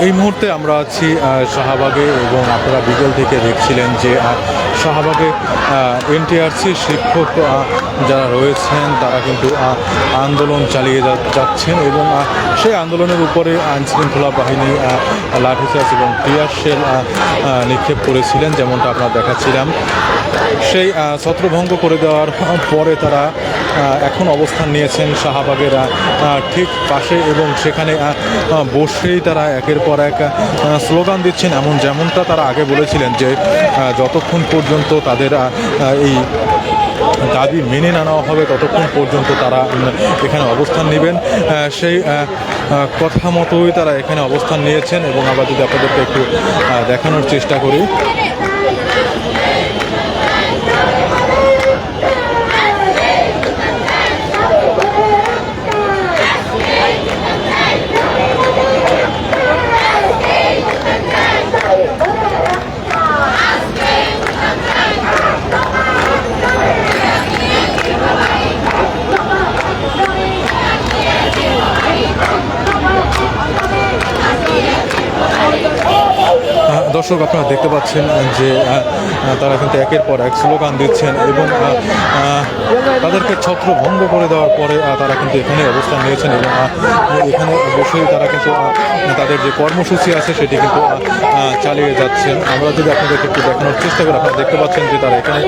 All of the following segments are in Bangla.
এই মুহূর্তে আমরা আছি শাহবাগে এবং আপনারা বিকেল থেকে দেখছিলেন যে শাহবাগে এনটিআরসি শিক্ষক যারা রয়েছেন তারা কিন্তু আন্দোলন চালিয়ে যাচ্ছেন এবং সেই আন্দোলনের উপরে আইন শৃঙ্খলা বাহিনী লাঠিচার্জ এবং টিয়ার শেল আহ, আহ, নিক্ষেপ করেছিলেন যেমনটা আপনারা দেখাচ্ছিলাম। সেই ছত্রভঙ্গ করে দেওয়ার পরে তারা এখন অবস্থান নিয়েছেন শাহবাগের ঠিক পাশে এবং সেখানে বসেই তারা একের পর এক স্লোগান দিচ্ছেন এমন যেমনটা তারা আগে বলেছিলেন যে যতক্ষণ পর্যন্ত তাদের আহ, আহ, এই দাবি মেনে না নেওয়া হবে ততক্ষণ পর্যন্ত তারা এখানে অবস্থান নেবেন। সেই কথা মতোই তারা এখানে অবস্থান নিয়েছেন এবং আবার যদি আপনাদেরকে একটু দেখানোর চেষ্টা করি। দর্শক আপনারা দেখতে পাচ্ছেন যে তারা কিন্তু একের পর এক স্লোগান দিচ্ছেন এবং তাদেরকে ছত্র ভঙ্গ করে দেওয়ার পরে তারা কিন্তু এখানে অবস্থান নিয়েছেন এবং এখানে বসেই তারা কিন্তু তাদের যে কর্মসূচি আছে সেটি কিন্তু চালিয়ে যাচ্ছেন। আমরা যদি আপনাদেরকে একটু দেখানোর চেষ্টা করি আপনারা দেখতে পাচ্ছেন যে তারা এখানে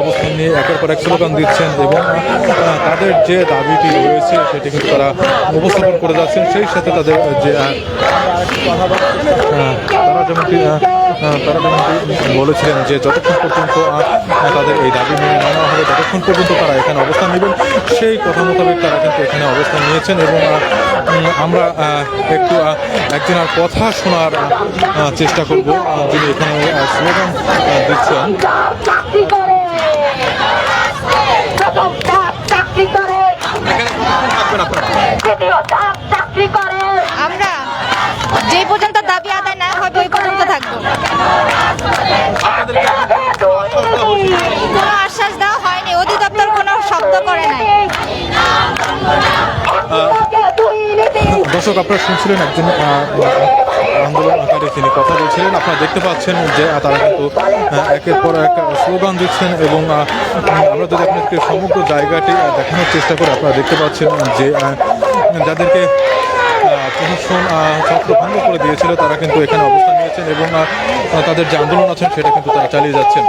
অবস্থান নিয়ে একের পর এক স্লোগান দিচ্ছেন এবং তাদের যে দাবিটি রয়েছে সেটি কিন্তু তারা উপস্থাপন করে যাচ্ছেন। সেই সাথে তাদের যে তারা আহ, তারা যেমনটি বলেছিলেন যে যতক্ষণ পর্যন্ত তাদের এই দাবি মেনে নেওয়া হবে, ততক্ষণ পর্যন্ত তারা এখানে অবস্থান নেবেন। সেই কথা মোতাবেক তারা কিন্তু এখানে অবস্থান নিয়েছেন এবং আমরা একটু একজনের কথা শোনার চেষ্টা করব যিনি এখানে স্লোগান দিচ্ছেন। আমরা যে পর্যন্ত দাবি আদায় না হবে কোনো আশ্বাস দেওয়া হয়নি অধিদপ্তর কোনো শব্দ করে নাই। দর্শক আপনারা শুনছিলেন একজন আহ, আন্দোলনকারী তিনি কথা বলছিলেন। আপনারা দেখতে পাচ্ছেন যে তারা কিন্তু একের পর এক স্লোগান দিচ্ছেন এবং আমরা যদি আপনাদেরকে সমগ্র জায়গাটি দেখানোর চেষ্টা করি আপনারা দেখতে পাচ্ছেন যে যাদেরকে প্রশাসন চক্র ভঙ্গ করে দিয়েছিল তারা কিন্তু এখানে অবস্থান নিয়েছেন এবং তাদের যে আন্দোলন আছেন সেটা কিন্তু তারা চালিয়ে যাচ্ছেন।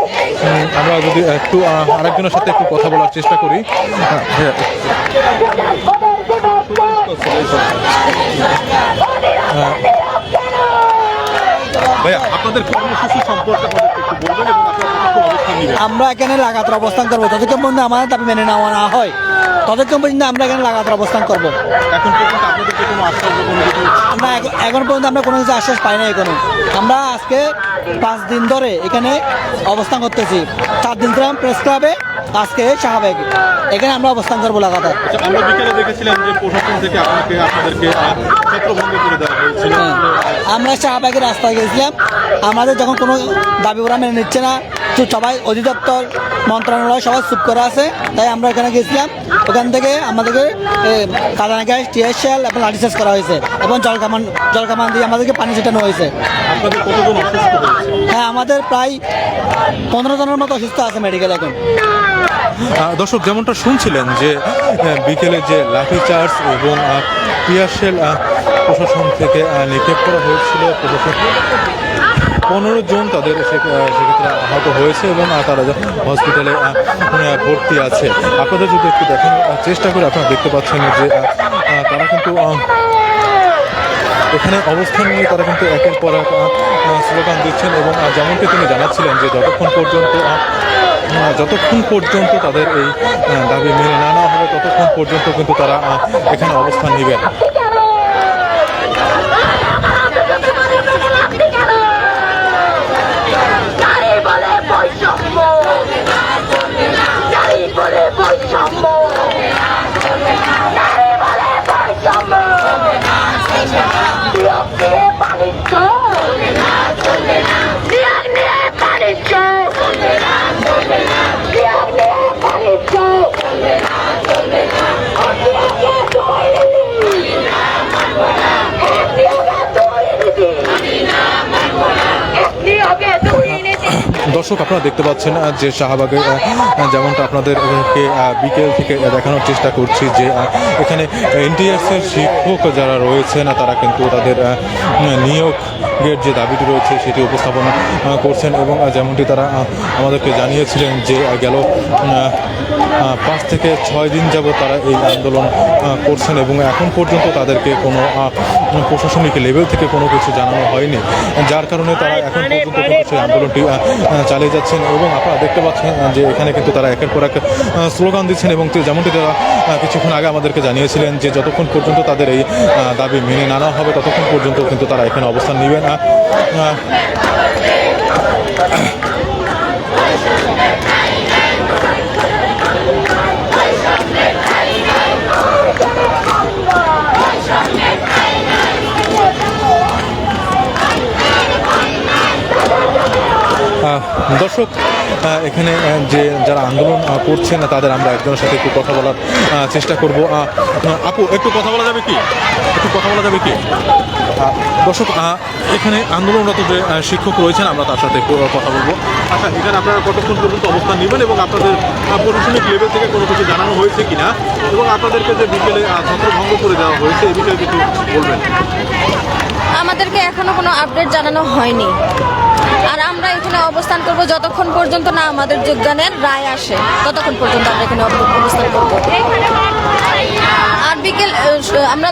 আমরা যদি একটু আরেকজনের সাথে একটু কথা বলার চেষ্টা করি। আহ, হ্যাঁ, ভাইয়া আপনাদের কর্মসূচি সম্পর্কে আমাদেরকে একটু বলবেন এবং আপনারা অবস্থান নেবেন। আমরা এখানে লাগাতার অবস্থান করব। যতক্ষণ পর্যন্ত আমাদের দাবি মেনে নেওয়া না হয় ততক্ষণ পর্যন্ত আমরা এখানে লাগাতার অবস্থান করব। এখন পর্যন্ত আপনাদেরকে কোনো আশ্বাস বা কোনো কিছু আমরা এখন- এখন পর্যন্ত আমরা কোনো কিছু আশ্বাস পাই না এখনও। আমরা আজকে পাঁচ দিন ধরে এখানে অবস্থান করতেছি। চার দিন ধরে প্রেস ক্লাবে আজকে শাহবাগ এখানে আমরা অবস্থান করব লাগাতার। আচ্ছা, আমরা বিকেলে দেখেছিলাম যে প্রশাসন থেকে আপনাকে আপনাদেরকে ছত্রভঙ্গ করে দেওয়া হয়েছিল। হ্যাঁ। আমরা শাহবাগের রাস্তায় গেছিলাম। আমাদের যখন কোনো দাবি ওরা মেনে নিচ্ছে না তো সবাই অধিদপ্তর মন্ত্রণালয় সবাই চুপ করে আছে তাই আমরা এখানে গেছিলাম। ওখান থেকে আমাদেরকে কাদানা গ্যাস টিএসএল এবং লাঠিচার্জ করা হয়েছে এবং জল কামান জল কামান দিয়ে আমাদেরকে পানি ছেটানো হয়েছে। হ্যাঁ আমাদের প্রায় পনেরো জনের মতো অসুস্থ আছে মেডিকেল এখন। দর্শক যেমনটা শুনছিলেন যে বিকেলে যে লাঠিচার্জ এবং টিয়ারশেল প্রশাসন থেকে নিক্ষেপ করা হয়েছিল প্রশাসন পনেরো জন তাদের সেক্ষেত্রে আহত হয়েছে এবং তারা হসপিটালে ভর্তি আছে। আপনাদের যদি একটু দেখানোর চেষ্টা করে আপনারা দেখতে পাচ্ছেন যে তারা কিন্তু এখানে অবস্থান নিয়ে তারা কিন্তু একের পর এক স্লোগান দিচ্ছেন এবং যেমনটি তিনি জানাচ্ছিলেন যে যতক্ষণ পর্যন্ত যতক্ষণ পর্যন্ত তাদের এই দাবি মেনে না নেওয়া হবে, ততক্ষণ পর্যন্ত কিন্তু তারা এখানে অবস্থান নেবেন যারে বলে বৈষম্য যারে বলে বৈষম্য যারে বলে বৈষম্য নিয়োগ নিয়ে বাণিজ্য নিয়োগ নিয়ে বাণিজ্য নিয়োগ নিয়ে বাণিজ্য অন্যকে ধরে দর্শক আপনারা দেখতে পাচ্ছেন যে শাহবাগে যেমনটা আপনাদেরকে বিকেল থেকে দেখানোর চেষ্টা করছি যে এখানে এনটিএসের শিক্ষক যারা রয়েছেন তারা কিন্তু তাদের আহ, নিয়োগের যে দাবিটি রয়েছে সেটি উপস্থাপন করছেন এবং যেমনটি তারা আমাদেরকে জানিয়েছিলেন যে গেল পাঁচ থেকে ছয় দিন যাবত তারা এই আন্দোলন করছেন এবং এখন পর্যন্ত তাদেরকে কোনো প্রশাসনিক লেভেল থেকে কোনো কিছু জানানো হয়নি। যার কারণে তারা এখন পর্যন্ত সেই আন্দোলনটি চালিয়ে যাচ্ছেন এবং আপনারা দেখতে পাচ্ছেন যে এখানে কিন্তু তারা একের পর এক স্লোগান দিচ্ছেন এবং যেমনটি তারা কিছুক্ষণ আগে আমাদেরকে জানিয়েছিলেন যে, যতক্ষণ পর্যন্ত তাদের এই দাবি মেনে না নেওয়া হবে, ততক্ষণ পর্যন্ত কিন্তু তারা এখানে অবস্থান নেবেন। 啊。啊啊 দর্শক এখানে যে যারা আন্দোলন আহ, করছেন তাদের আমরা একজনের সাথে একটু কথা বলার চেষ্টা করব। আপু একটু কথা বলা যাবে কি? একটু কথা বলা যাবে কি? দর্শক এখানে আন্দোলনরত যে শিক্ষক রয়েছেন আমরা তার সাথে একটু কথা বলব। আচ্ছা এখানে আপনারা কতক্ষণ পর্যন্ত অবস্থান নেবেন এবং আপনাদের প্রশাসনিক লেভেল থেকে কোনো কিছু জানানো হয়েছে কিনা? এবং আপনাদেরকে যে বিকেলে ছত্রভঙ্গ করে দেওয়া হয়েছে এই বিষয়ে কিছু বলবেন? আমাদেরকে এখনও কোনো আপডেট জানানো হয়নি। আর আমরা এখানে অবস্থান করব যতক্ষণ পর্যন্ত না আমাদের যোগদানের রায় আসে, ততক্ষণ পর্যন্ত আমরা এখানে অবস্থান করব। আর বিকেল আমরা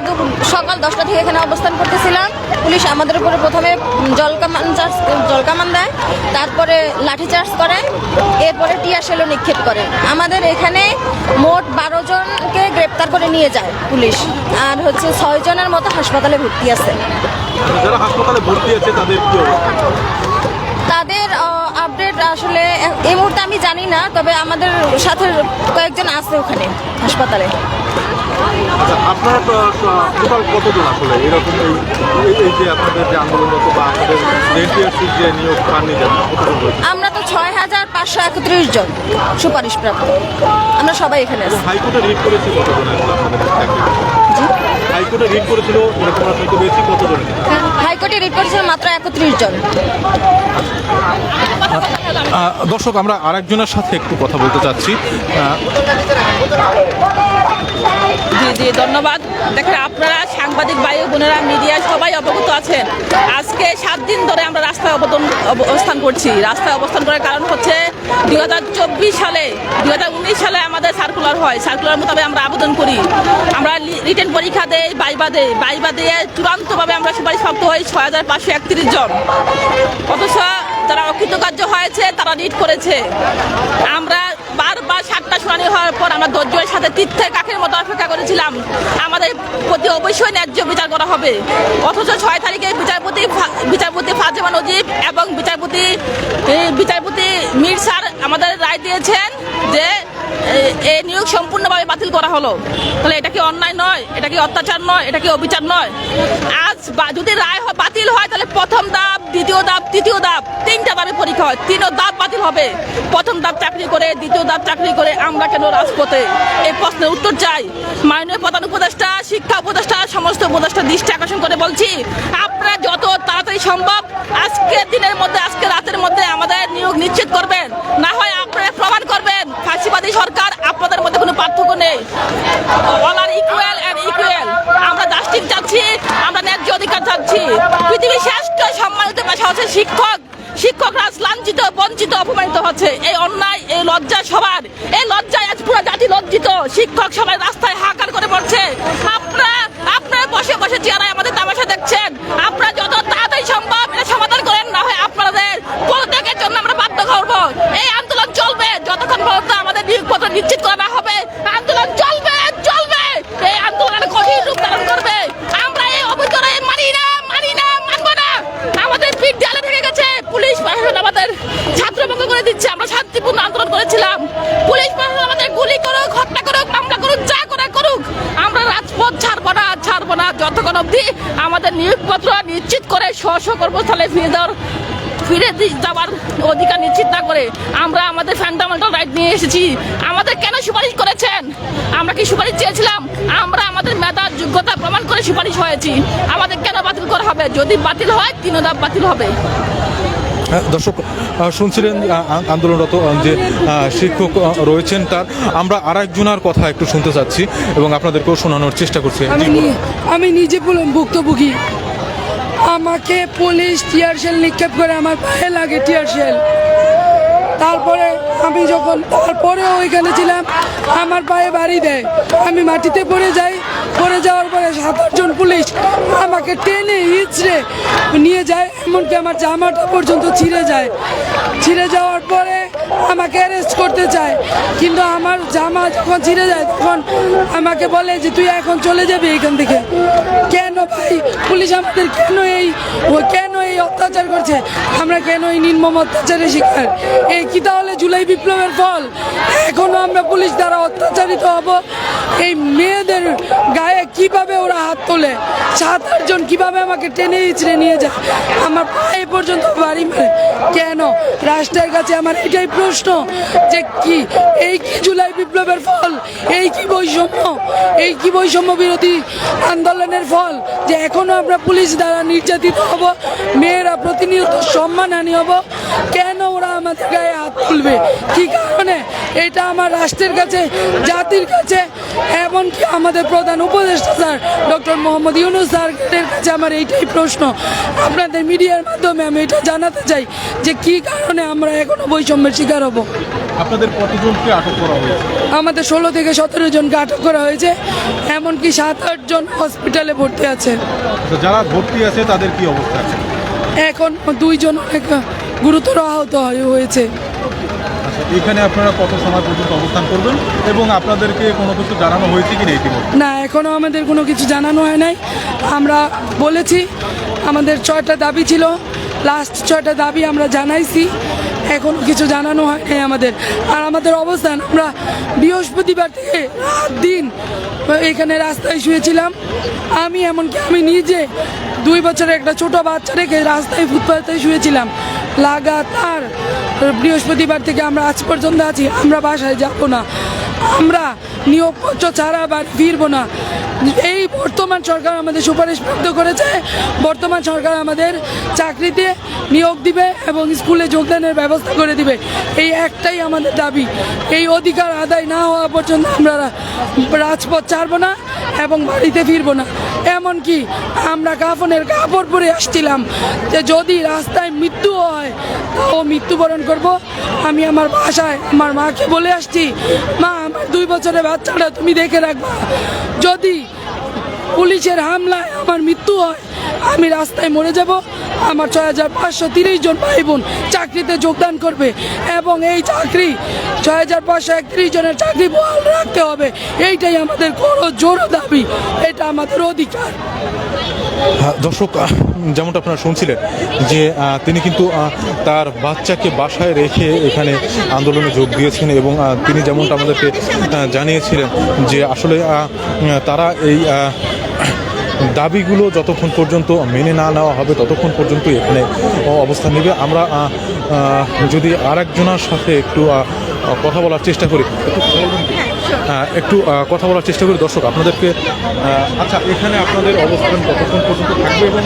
সকাল দশটা থেকে এখানে অবস্থান করতেছিলাম। পুলিশ আমাদের উপরে প্রথমে জলকামান চার্জ জলকামান দেয়, তারপরে লাঠি চার্জ করে, এরপরে টিয়ার শেলও নিক্ষেপ করে। আমাদের এখানে মোট বারো জনকে গ্রেপ্তার করে নিয়ে যায় পুলিশ, আর হচ্ছে ছয় জনের মতো হাসপাতালে ভর্তি আছে। যারা হাসপাতালে ভর্তি আছে, তাদের কি তাদের আপডেট আসলে এই মুহূর্তে আমি জানি না তবে আমাদের সাথে কয়েকজন আছে ওখানে হাসপাতালে। আচ্ছা আপনারা টোটাল কতজন আসলে? এরকম এই এই- এই যে আপনাদের যে আন্দোলনরত বা আপনাদের যে নিয়োগ পাননি যারা কতজন রয়েছে? আমরা তো ছয় হাজার পাঁচশো একত্রিশ জন সুপারিশপ্রাপ্ত আমরা সবাই এখানে আছি। হাইকোর্টে রিট করেছে কতজন আসলে আপনাদের চাকরি হাইকোর্টে রিট করেছিল হাইকোর্টে রিট করেছিল মাত্র একত্রিশ জন। দর্শক আমরা আরেকজনের সাথে একটু কথা বলতে চাচ্ছি। জি ধন্যবাদ। দেখেন আপনারা সাংবাদিক ভাই বোনেরা মিডিয়া সবাই অবগত আছেন। আজকে সাত দিন ধরে আমরা রাস্তায় অবতন অবস্থান করছি। রাস্তায় অবস্থান করার কারণ হচ্ছে দুই হাজার চব্বিশ সালে, দুই হাজার উনিশ সালে আমাদের সার্কুলার হয়। সার্কুলার মোতাবেক আমরা আবেদন করি। আমরা রিটেন পরীক্ষা দেই বাইবা দেই। বাইবা দিয়ে চূড়ান্তভাবে আমরা সুপারিশপ্রাপ্ত হই ছয় হাজার পাঁচশো একত্রিশ জন। অথচ যারা অকৃতকার্য হয়েছে, তারা রিট করেছে। আমরা বারবার সাতটা শুনানি হওয়ার পর আমরা ধৈর্যের সাথে তীর্থের কাকের মতো অপেক্ষা করেছিলাম। আমাদের প্রতি অবশ্যই ন্যায্য বিচার করা হবে। অথচ ছয় তারিখে বিচারপতি বিচারপতি ফাজেমা নজিব এবং বিচারপতি বিচারপতি মির স্যার আমাদের রায় দিয়েছেন যে এই নিয়োগ সম্পূর্ণভাবে বাতিল করা হলো। তাহলে এটা কি অন্যায় নয়? এটা কি অত্যাচার নয়? এটা কি অবিচার নয়? আজ যদি রায় বাতিল হয়, তাহলে প্রথম ধাপ দ্বিতীয় ধাপ তৃতীয় ধাপ তিনটা ধাপে পরীক্ষা হয়। তিনও ধাপ বাতিল হবে। প্রথম ধাপ চাকরি করে, দ্বিতীয় ধাপ চাকরি করে আমরা কেন রাজপথে? এই প্রশ্নের উত্তর চাই। মাননীয় প্রধান উপদেষ্টা, শিক্ষা উপদেষ্টা, সমস্ত উপদেষ্টা দৃষ্টি আকর্ষণ করে বলছি, আপনারা যত তাড়াতাড়ি সম্ভব আজকের দিনের মধ্যে, আজকে রাতের মধ্যে আমাদের নিয়োগ নিশ্চিত করবেন। না হয় আপনারা প্রমাণ করবেন, ফাঁসিবাদী সরকার আপনাদের মধ্যে কোনো পার্থক্য নেই। All are equal and equal আমরা চাচ্ছি আমরা ন্যায্য অধিকার চাচ্ছি পৃথিবীর শ্রেষ্ঠ সম্মানিত হচ্ছে শিক্ষক, শিক্ষকরা বঞ্চিত, অপমানিত হচ্ছে। এই অন্যায়, এই লজ্জা সবার। এই লজ্জায় আজ পুরো জাতি লজ্জিত। শিক্ষক সবাই রাস্তায় করে পড়ছে। আপনারা আপনারা বসে বসে চেয়ারায় আমাদের তামাশা দেখছেন। আপনারা যত তাড়াতাড়ি সম্ভব এটা সমাধান করেন, না হয় আপনাদের পদত্যাগের জন্য আমরা বাধ্য করব। এই আন্দোলন চলবে যতক্ষণ পর্যন্ত নিয়োগপত্র নিশ্চিত করা হবে। আন্দোলন চলবে চলবে। এই আন্দোলন কঠিন রূপ ধারণ করবে। আমরা এই অভিযোগে মানি না মানি না, মানবো না। আমাদের পিঠ দেয়ালে থেকে গেছে। পুলিশ প্রশাসন আমাদের ছাত্রভঙ্গ করে দিচ্ছে। আমরা শান্তিপূর্ণ আন্দোলন করেছিলাম। পুলিশ প্রশাসন আমাদের গুলি করুক, হত্যা করুক, মামলা করুক, যা করে করুক, আমরা রাজপথ ছাড়বো না ছাড়বো না। যতক্ষণ অবধি আমাদের নিয়োগপত্র নিশ্চিত করে স্ব কর্মস্থলে ফিরে দেওয়ার ফিরে যাওয়ার অধিকার নিশ্চিত না করে। আমরা আমাদের ফান্ডামেন্টাল রাইট নিয়ে এসেছি। আমাদের কেন সুপারিশ করেছেন? আমরা কি সুপারিশ চেয়েছিলাম? আমরা আমাদের মেধার যোগ্যতা প্রমাণ করে সুপারিশ হয়েছি। আমাদের কেন বাতিল করা হবে? যদি বাতিল হয় তিন ধাপ বাতিল হবে। হ্যাঁ, দর্শক শুনছিলেন আন্দোলনরত যে শিক্ষক রয়েছেন তার। আমরা আর একজনের কথা একটু শুনতে চাচ্ছি এবং আপনাদেরকেও শোনানোর চেষ্টা করছি। আমি নি- আমি নিজে ভুক্তভোগী। আমাকে পুলিশ টিয়ার সেল নিক্ষেপ করে আমার পায়ে লাগে টিয়ার সেল তারপরে আমি যখন তারপরে ওইখানে ছিলাম, আমার পায়ে বাড়ি দেয়। আমি মাটিতে পড়ে যাই, পড়ে যাওয়ার পরে সাত আটজন পুলিশ আমাকে টেনে ইচড়ে নিয়ে যায়, এমনকি আমার জামাটা পর্যন্ত ছিঁড়ে যায়। ছিঁড়ে যাওয়ার পরে আমাকে অ্যারেস্ট করতে চায়। কিন্তু আমার জামা যখন ছিঁড়ে যায়, তখন আমাকে বলে যে, তুই এখন চলে যাবি এখান থেকে। কেন ভাই? পুলিশ আমাদের কেন এই কেন এই অত্যাচার করছে। আমরা কেন এই নির্মম অত্যাচারের শিকার? এই কি তাহলে জুলাই বিপ্লবের ফল? এখনও আমরা পুলিশ দ্বারা অত্যাচারিত হব? এই মেয়েদের গায়ে কীভাবে ওরা হাত তোলে? সাত আটজন কীভাবে আমাকে টেনে ইচড়ে নিয়ে যায়? আমার পায়ে পর্যন্ত বাড়ি মারে। কেন? রাষ্ট্রের কাছে আমার এটাই প্রশ্ন যে কি? এই কি জুলাই বিপ্লবের ফল? এই কি বৈষম্য? এই কি বৈষম্য বিরোধী আন্দোলনের ফল? যে এখনও আমরা পুলিশ দ্বারা নির্যাতিত হব? মেয়েরা প্রতিনিয়ত সম্মানহানি হব। কেন ওরা আমাদের গায়ে হাত তুলবে? কি কারণে? এটা আমার রাষ্ট্রের কাছে জাতির কাছে এমনকি আমাদের প্রধান উপদেষ্টা স্যার ডক্টর মোহাম্মদ ইউনুস স্যারের কাছে আমার এইটাই প্রশ্ন। আপনাদের মিডিয়ার মাধ্যমে আমি এটা জানাতে চাই যে কি কারণে আমরা এখনও বৈষম্যের শিকার হব। আপনাদের কতজনকে আটক করা হয়েছে? আমাদের ষোলো থেকে সতেরো জনকে আটক করা হয়েছে এমনকি সাত আটজন হসপিটালে ভর্তি আছে। যারা ভর্তি আছে তাদের কি অবস্থা আছে? এখন দুইজন অনেক গুরুতর আহত হয়ে- হয়েছে। আচ্ছা এখানে আপনারা কত সময় পর্যন্ত অবস্থান করবেন? এবং আপনাদেরকে কোনো কিছু জানানো হয়েছে কি না ইতিমধ্যে? না এখনও আমাদের কোনো কিছু জানানো হয় নাই। আমরা বলেছি আমাদের ছয়টা দাবি ছিল। লাস্ট ছয়টা দাবি আমরা জানাইছি। এখনও কিছু জানানো হয়নি আমাদের। আর আমাদের অবস্থান, আমরা বৃহস্পতিবার থেকে রাত দিন এখানে রাস্তায় শুয়েছিলাম। আমি এমনকি আমি নিজে দুই বছরের একটা ছোট বাচ্চা রেখে রাস্তায় ফুটপাতে শুয়েছিলাম। লাগাতার বৃহস্পতিবার থেকে আমরা আজ পর্যন্ত আছি, আমরা বাসায় যাব না। আমরা নিয়োগপত্র ছাড়া বা ফিরবো না। এই বর্তমান সরকার আমাদের সুপারিশ প্রাপ্ত করেছে। বর্তমান সরকার আমাদের চাকরিতে নিয়োগ দিবে এবং স্কুলে যোগদানের ব্যবস্থা করে দিবে। এই একটাই আমাদের দাবি। এই অধিকার আদায় না হওয়া পর্যন্ত আমরা রাজপথ ছাড়বো না এবং বাড়িতে ফিরবো না। এমনকি আমরা কাফনের কাপড় পরে আসছিলাম যে যদি রাস্তায় মৃত্যু হয়, তাও মৃত্যুবরণ করব। আমি আমার বাসায় আমার মাকে বলে আসছি, মা, আমার দুই বছরের বাচ্চাটা তুমি দেখে রাখবা। যদি পুলিশের হামলায় আমার মৃত্যু হয়। আমি রাস্তায় মরে যাব। আমার ছয় হাজার পাঁচশো তিরিশ জন ভাই বোন চাকরিতে যোগদান করবে এবং এই চাকরি ছয় হাজার পাঁচশো একত্রিশ জনের চাকরি বহাল রাখতে হবে। এইটাই আমাদের বড় জোর দাবি। এটা আমাদের অধিকার। হ্যাঁ, দর্শক যেমনটা আপনারা শুনছিলেন যে তিনি কিন্তু তার বাচ্চাকে বাসায় রেখে এখানে আন্দোলনে যোগ দিয়েছেন এবং তিনি যেমনটা আমাদেরকে জানিয়েছিলেন যে আসলে তারা এই দাবিগুলো যতক্ষণ পর্যন্ত মেনে না নেওয়া হবে, ততক্ষণ পর্যন্ত এখানে অবস্থান নেবে। আমরা যদি আর একজনের সাথে একটু কথা বলার চেষ্টা করি। একটু কথা বলার চেষ্টা করি। দর্শক, আপনাদেরকে আচ্ছা এখানে আপনাদের অবস্থান কতক্ষণ পর্যন্ত থাকবে এবং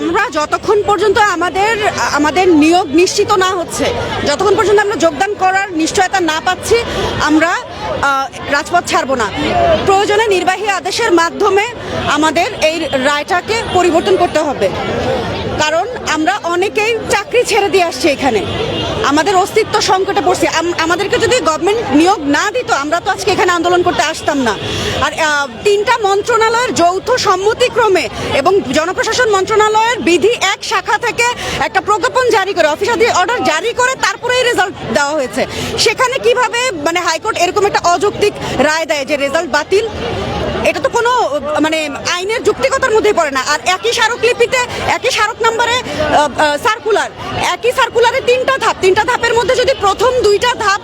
আমরা যতক্ষণ পর্যন্ত আমাদের আমাদের নিয়োগ নিশ্চিত না হচ্ছে, যতক্ষণ পর্যন্ত আমরা যোগদান করার নিশ্চয়তা না পাচ্ছি, আমরা রাজপথ ছাড়বো না। প্রয়োজনে নির্বাহী আদেশের মাধ্যমে আমাদের এই রায়টাকে পরিবর্তন করতে হবে। কারণ আমরা অনেকেই চাকরি ছেড়ে দিয়ে আসছি এখানে। আমাদের অস্তিত্ব সংকটে পড়ছে। আমাদেরকে যদি গভর্নমেন্ট নিয়োগ না দিত, আমরা তো আজকে এখানে আন্দোলন করতে আসতাম না। আর তিনটা মন্ত্রণালয়ের যৌথ সম্মতিক্রমে এবং জনপ্রশাসন মন্ত্রণালয়ের বিধি এক শাখা থেকে একটা প্রজ্ঞাপন জারি করে অফিসার অর্ডার জারি করে তারপরে এই রেজাল্ট দেওয়া হয়েছে। সেখানে কীভাবে মানে হাইকোর্ট এরকম একটা অযৌক্তিক রায় দেয় যে রেজাল্ট বাতিল? এটা তো কোনো মানে আইনের যুক্তিকতার মধ্যে পড়ে না। আর একই স্মারকলিপিতে, একই স্মারক নাম্বারে সার্কুলার একই সার্কুলারে তিনটা ধাপ। তিনটা ধাপের মধ্যে যদি প্রথম দুইটা ধাপ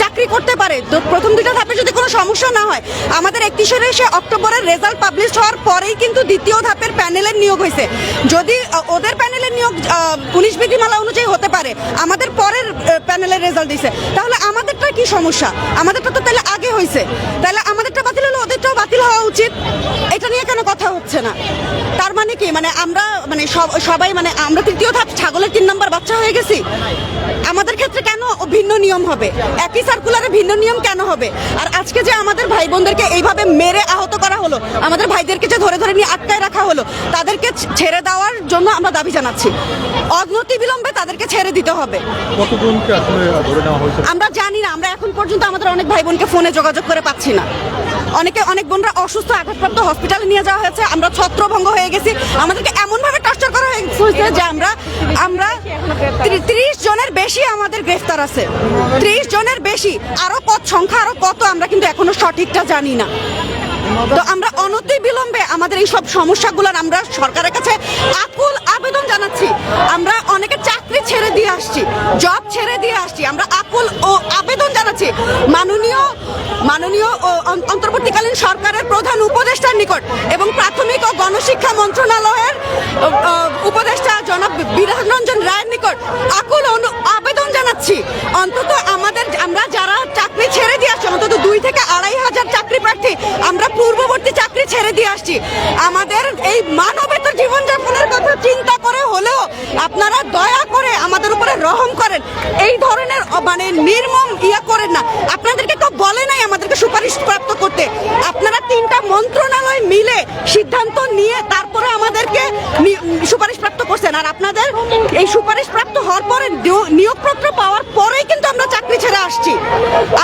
চাকরি করতে পারে, তো প্রথম দুইটা ধাপে যদি কোনো সমস্যা না হয়, আমাদের একত্রিশে সে অক্টোবরের রেজাল্ট পাবলিশ হওয়ার পরেই কিন্তু দ্বিতীয় ধাপের প্যানেলের নিয়োগ হয়েছে। যদি ওদের প্যানেলের নিয়োগ পুলিশ বিধিমালা অনুযায়ী হতে পারে, আমাদের পরের প্যানেলের রেজাল্ট দিছে। তাহলে আমাদেরটা কি সমস্যা? আমাদেরটা তো তাহলে আগে হয়েছে। তাহলে আমাদেরটা বাতিল হলো ওদেরটাও বাতিল হওয়া উচিত। এটা নিয়ে কেন কথা হচ্ছে না? তার মানে কি? মানে আমরা মানে সবাই মানে আমরা তৃতীয় ধাপ ছাগলের তিন নম্বর বাচ্চা হয়ে গেছি? আমাদের ক্ষেত্রে কেন ভিন্ন নিয়ম হবে? একই সার্কুলারে ভিন্ন নিয়ম কেন হবে? আর আজকে যে আমাদের ভাই বোনদেরকে এইভাবে মেরে আহত করা হলো আমাদের ভাইদেরকে যে ধরে ধরে নিয়ে আটকায় রাখা হলো তাদেরকে ছেড়ে দেওয়ার জন্য আমরা দাবি জানাচ্ছি। অনতি বিলম্বে তাদেরকে ছেড়ে দিতে হবে। আমরা জানি না আমরা এখন পর্যন্ত আমাদের অনেক ভাই বোনকে ফোনে যোগাযোগ করে পাচ্ছি না। অনেকে অনেক বোনরা অসুস্থ আঘাতপ্রাপ্ত হসপিটালে নিয়ে যাওয়া হয়েছে। আমরা ছত্রভঙ্গ হয়ে গেছি। আমাদেরকে এমনভাবে টর্চার করা হয়েছে যে আমরা আমরা ত্রিশ জনের বেশি আমাদের গ্রেফতার আছে। ত্রিশ জনের বেশি। আরও কত সংখ্যা আরও কত আমরা কিন্তু এখনও সঠিকটা জানি না। তো আমরা অনতি বিলম্বে আমাদের এই সব সমস্যাগুলোর আমরা সরকারের কাছে আকুল আবেদন জানাচ্ছি। আমরা অনেকে চাকরি ছেড়ে দিয়ে আসছি জব ছেড়ে দিয়ে আসছি। আমরা আকুল ও আবেদন জানাচ্ছি। মাননীয় মাননীয় ও অন্তর্বর্তীকালীন সরকারের প্রধান উপদেষ্টার নিকট এবং প্রাথমিক ও গণশিক্ষা মন্ত্রণালয়ের উপদেষ্টা জনাব বিধান রঞ্জন রায়ের নিকট আকুল আবেদন জানাচ্ছি। অন্তত আমাদের, আমরা যারা চাকরি ছেড়ে দিয়ে আসছি, অন্তত দুই থেকে আড়াই হাজার প্রার্থী আমরা পূর্ববর্তী চাকরি ছেড়ে দিয়ে আসছি। আমাদের এই মানবেতর জীবনযাপনের কথা চিন্তা করে হলেও আপনারা দয়া করে আমাদের উপরে রহম করেন। এই ধরনের মানে নির্মম ইয়া করেন না। আপনাদেরকে কেউ বলে নাই আমাদেরকে সুপারিশ প্রাপ্ত করতে। আপনারা তিনটা মন্ত্রণালয় মিলে সিদ্ধান্ত নিয়ে তারপরে আমাদেরকে সুপারিশ প্রাপ্ত করছেন। আর আপনাদের এই সুপারিশ প্রাপ্ত হওয়ার পরে নিয়োগ- নিয়োগপত্র পাওয়ার পরেই কিন্তু ছেড়ে আসছি।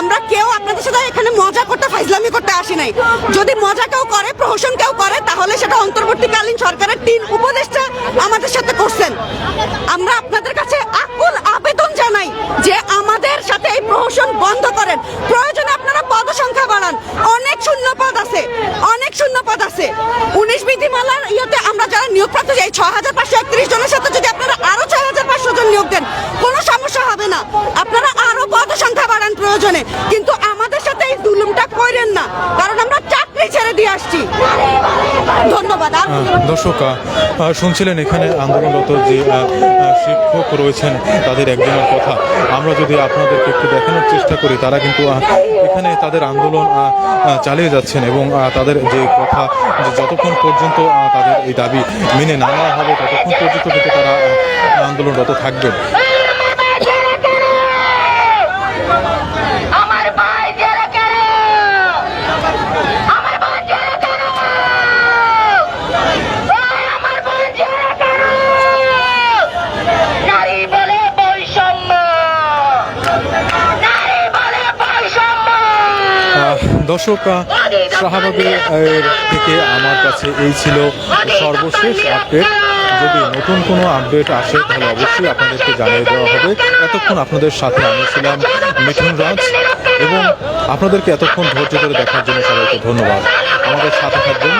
আমরা কেউ আপনাদের সাথে এখানে মজা করতে, ফাইজলামি করতে আসি নাই। যদি মজা কেউ করে, প্রহসন কেউ করে, তাহলে সেটা অন্তর্বর্তীকালীন সরকারের তিন উপদেষ্টা আমাদের সাথে করছেন। আমরা আপনাদের কাছে আকুল আবেদন জানাই যে আমাদের সাথে এই প্রহসন বন্ধ করেন। প্রয়োজনে আপনারা পদ সংখ্যা বাড়ান। অনেক শূন্য পদ আছে। অনেক শূন্য পদ আছে। উনিশ বিধিমালার ইয়েতে আমরা যারা নিয়োগ প্রাপ্ত যাই ছয় হাজার পাঁচশো একত্রিশ জনের সাথে যদি আপনারা আরও ছয় হাজার পাঁচশো জন নিয়োগ দেন, কোনো সমস্যা হবে না। আপনারা আরও পদ সংখ্যা বাড়ান প্রয়োজনে। কিন্তু আমাদের সাথে এই দুলুমটা করেন না, কারণ আমরা চাকরি ছেড়ে দিয়ে আসছি। ধন্যবাদ দর্শক শুনছিলেন এখানে আন্দোলনরত যে শিক্ষক রয়েছেন, তাদের একজনের কথা। আমরা যদি আপনাদেরকে একটু দেখানোর চেষ্টা করি, তারা কিন্তু এখানে তাদের আন্দোলন চালিয়ে যাচ্ছেন এবং তাদের যে কথা, যে যতক্ষণ পর্যন্ত তাদের এই দাবি মেনে না নেওয়া হবে, ততক্ষণ পর্যন্ত কিন্তু তারা আন্দোলনরত থাকবেন। দর্শক শাহবাগের থেকে আমার কাছে এই ছিল সর্বশেষ আপডেট। যদি নতুন কোনো আপডেট আসে, তাহলে অবশ্যই আপনাদেরকে জানিয়ে দেওয়া হবে। এতক্ষণ আপনাদের সাথে আমি ছিলাম মিঠুন রাজ এবং আপনাদেরকে এতক্ষণ ধৈর্য ধরে দেখার জন্য সবাইকে ধন্যবাদ। আমাদের সাথে থাকবেন